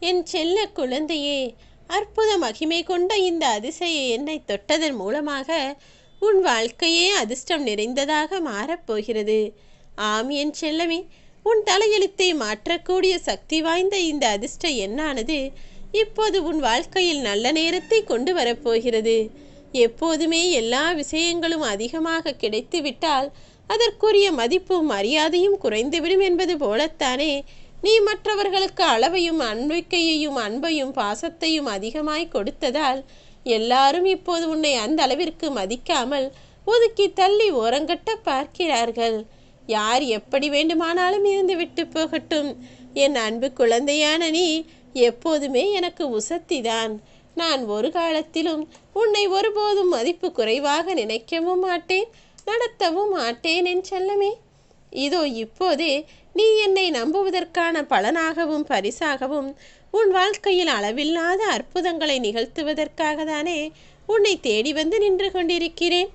என் செல்ல குழந்தையே அற்புத மகிமை கொண்ட இந்த அதிசய எண்ணை தொட்டதன் மூலமாக உன் வாழ்க்கையே அதிர்ஷ்டம் நிறைந்ததாக மாறப்போகிறது. ஆம் என் செல்லமே உன் தலையெழுத்தை மாற்றக்கூடிய சக்தி வாய்ந்த இந்த அதிர்ஷ்ட எண்ணானது இப்போது உன் வாழ்க்கையில் நல்ல நேரத்தை கொண்டு வரப்போகிறது. எப்போதுமே எல்லா விஷயங்களும் அதிகமாக கிடைத்துவிட்டால் அதற்குரிய மதிப்பும் மரியாதையும் குறைந்துவிடும் என்பது போலத்தானே நீ மற்றவர்களுக்கு அளவையும் அன்பிக்கையையும் அன்பையும் பாசத்தையும் அதிகமாய் கொடுத்ததால் எல்லாரும் இப்போது உன்னை அந்த அளவிற்கு மதிக்காமல் ஒதுக்கி தள்ளி ஓரங்கட்ட பார்க்கிறார்கள். யார் எப்படி வேண்டுமானாலும் இருந்து விட்டு போகட்டும். என் அன்பு குழந்தையான நீ எப்போதுமே எனக்கு உசத்திதான். நான் ஒரு காலத்திலும் உன்னை ஒருபோதும் மதிப்பு குறைவாக நினைக்கவும் மாட்டேன் நடத்தவும் மாட்டேன் என் செல்லமே. இதோ இப்போதே நீ என்னை நம்புவதற்கான பலனாகவும் பரிசாகவும் உன் வாழ்க்கையில் அளவில்லாத அற்புதங்களை நிகழ்த்துவதற்காக தானே உன்னை தேடி வந்து நின்று கொண்டிருக்கிறேன்.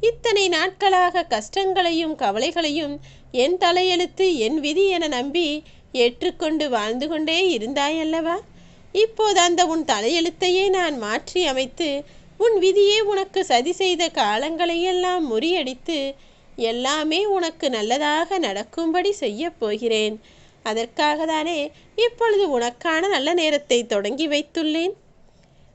இத்தனை நாட்களாக கஷ்டங்களையும் கவலைகளையும் என் தலையெழுத்து என் விதி என நம்பி ஏற்றுக்கொண்டு வாழ்ந்து கொண்டே இருந்தாயல்லவா? இப்போது அந்த உன் தலையெழுத்தையே நான் மாற்றி அமைத்து உன் விதியே உனக்கு சதி செய்த காலங்களையெல்லாம் முறியடித்து எல்லாமே உனக்கு நல்லதாக நடக்கும்படி செய்யப் போகிறேன். அதற்காக தானே இப்பொழுது உனக்கான நல்ல நேரத்தை தொடங்கி வைத்துள்ளேன்.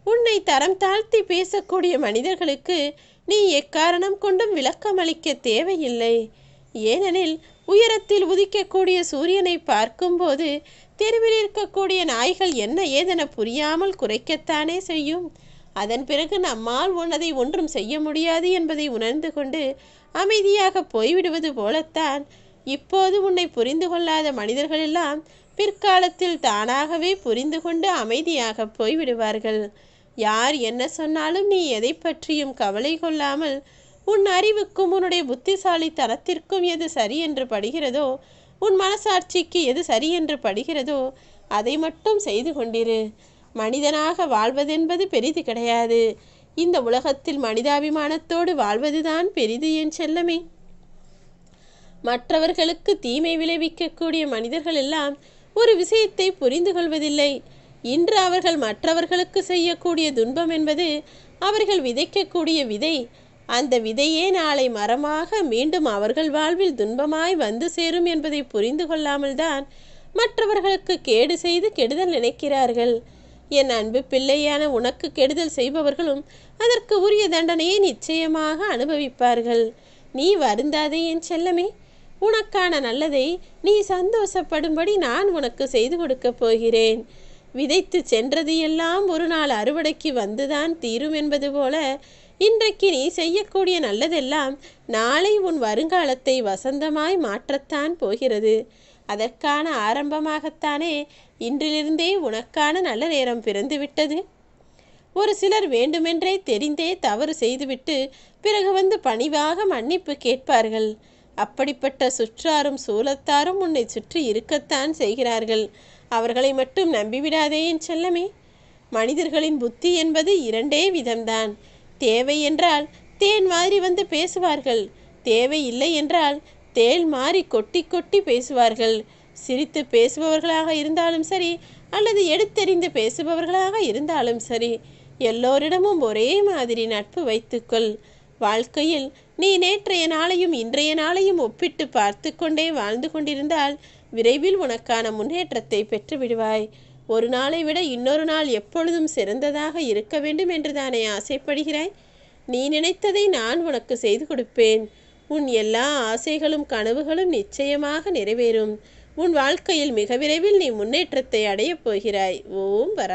உன்னை தரம் தாழ்த்தி பேசக்கூடிய மனிதர்களுக்கு நீ எக்காரணம் கொண்டும் விளக்கமளிக்க தேவையில்லை. ஏனெனில் உயரத்தில் உதிக்கக்கூடிய சூரியனை பார்க்கும்போது தெருவில் இருக்கக்கூடிய நாய்கள் என்ன ஏதென புரியாமல் குறைக்கத்தானே செய்யும்? அதன் பிறகு நம்மால் உன்னதை ஒன்றும் செய்ய முடியாது என்பதை உணர்ந்து கொண்டு அமைதியாக போய்விடுவது போலத்தான் இப்போது உன்னை புரிந்து கொள்ளாத மனிதர்களெல்லாம் பிற்காலத்தில் தானாகவே புரிந்து கொண்டு அமைதியாக போய்விடுவார்கள். யார் என்ன சொன்னாலும் நீ எதை பற்றியும் கவலை கொள்ளாமல் உன் அறிவுக்கும் உன்னுடைய புத்திசாலித்தனத்திற்கும் எது சரி என்று படுகிறதோ உன் மனசாட்சிக்கு எது சரி என்று படுகிறதோ அதை மட்டும் செய்து கொண்டிரு. மனிதனாக வாழ்வதென்பது பெரிது கிடையாது. இந்த உலகத்தில் மனிதாபிமானத்தோடு வாழ்வதுதான் பெரிது என் செல்லமே. மற்றவர்களுக்கு தீமை விளைவிக்கக்கூடிய மனிதர்கள் எல்லாம் ஒரு விஷயத்தை புரிந்து கொள்வதில்லை. இன்று அவர்கள் மற்றவர்களுக்கு செய்யக்கூடிய துன்பம் என்பது அவர்கள் விதைக்கக்கூடிய விதை. அந்த விதையே நாளை மரமாக மீண்டும் அவர்கள் வாழ்வில் துன்பமாய் வந்து சேரும் என்பதை புரிந்து கொள்ளாமல் தான் மற்றவர்களுக்கு கேடு செய்து கெடுதல் நினைக்கிறார்கள். என் அன்பு பிள்ளையான உனக்கு கெடுதல் செய்பவர்களும் அதற்கு உரிய தண்டனையை நிச்சயமாக அனுபவிப்பார்கள். நீ வருந்தாதே என் செல்லமே உனக்கான நல்லதை நீ சந்தோஷப்படும்படி நான் உனக்கு செய்து கொடுக்கப் போகிறேன். விதைத்து சென்றது எல்லாம் ஒரு நாள் அறுவடைக்கு வந்துதான் தீரும் என்பது போல இன்றைக்கு நீ செய்யக்கூடிய நல்லதெல்லாம் நாளை உன் வருங்காலத்தை வசந்தமாய் மாற்றத்தான் போகிறது. அதற்கான ஆரம்பமாகத்தானே இன்றிலிருந்தே உனக்கான நல்ல நேரம் பிறந்துவிட்டது? ஒரு சிலர் வேண்டுமென்றே தெரிந்தே தவறு செய்துவிட்டு பிறகு வந்து பணிவாக மன்னிப்பு கேட்பார்கள். அப்படிப்பட்ட சுற்றாரும் சூலத்தாரும் உன்னை சுற்றி இருக்கத்தான் செய்கிறார்கள். அவர்களை மட்டும் நம்பிவிடாதே என் செல்லமே. மனிதர்களின் புத்தி என்பது இரண்டே விதம்தான். தேவை என்றால் தேன் மாதிரி வந்து பேசுவார்கள். தேவை இல்லை என்றால் தேள் மாறி கொட்டி கொட்டி பேசுவார்கள். சிரித்து பேசுபவர்களாக இருந்தாலும் சரி அல்லது எடுத்தெறிந்து பேசுபவர்களாக இருந்தாலும் சரி எல்லோரிடமும் ஒரே மாதிரி நட்பு வைத்துக்கொள். வாழ்க்கையில் நீ நேற்றைய நாளையும் இன்றைய நாளையும் ஒப்பிட்டு பார்த்து கொண்டே வாழ்ந்து கொண்டிருந்தால் விரைவில் உனக்கான முன்னேற்றத்தை பெற்று விடுவாய். ஒரு நாளை விட இன்னொரு நாள் எப்பொழுதும் சிறந்ததாக இருக்க வேண்டும் என்று தானே ஆசைப்படுகிறாய்? நீ நினைத்ததை நான் உனக்கு செய்து கொடுப்பேன். உன் எல்லா ஆசைகளும் கனவுகளும் நிச்சயமாக நிறைவேறும். உன் வாழ்க்கையில் மிக விரைவில் நீ முன்னேற்றத்தை அடையப் போகிறாய். ஓம் வர